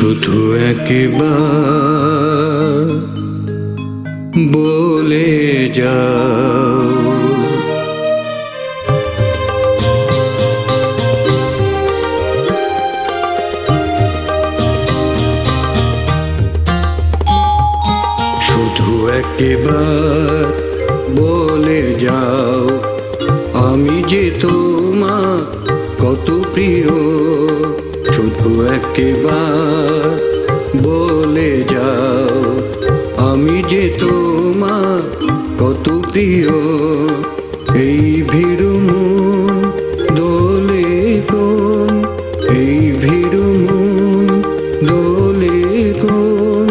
শুধু একবার বলে যাও। শুধু একবার বলে যাও। আমি যে তোমার কত প্রিয় একবার বলে যাও, আমি যে তোমার কত প্রিয়। এই ভিড় মন দোলে কোন, এই ভিড় মন দোলে কোন।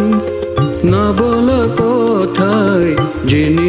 না বলা কথায় জেনে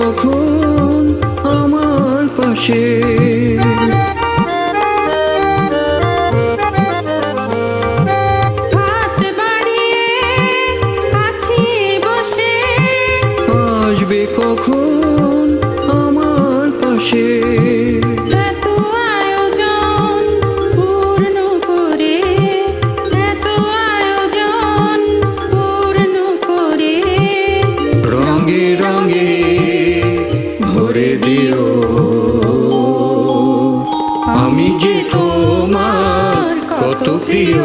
কখন আমার পাশে কত প্রিয়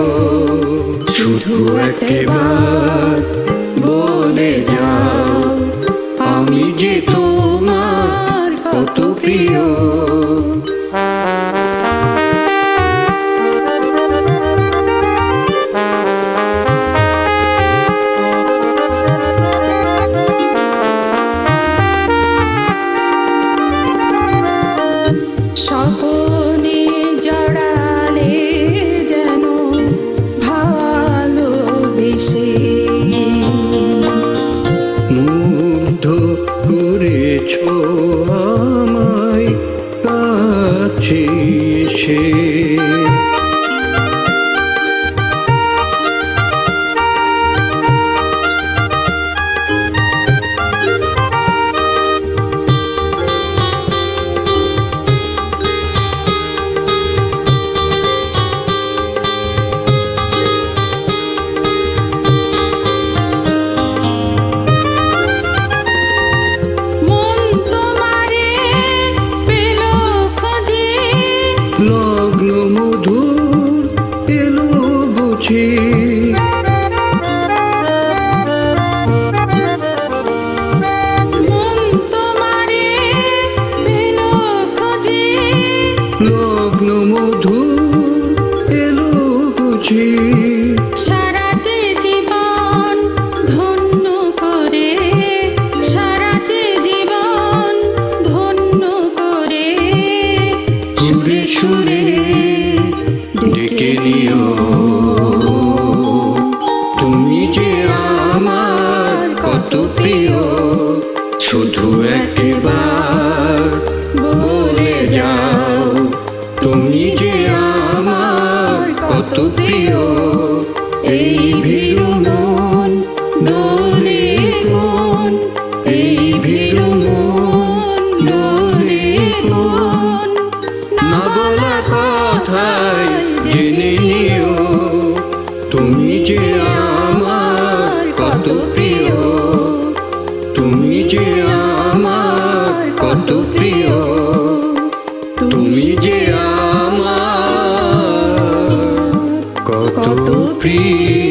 শুধু একবার বলে যাও আমি যে তোমার কত প্রিয়। করেছ সুরে ডেকে নিও। তুমি যে আমার কত প্রিয়, শুধু একবার বলে যাও। তুমি যে আমার কত প্রিয়, এই ভিড় যে আমার কত প্রিয়। তুমি যে আমার কত প্রিয়।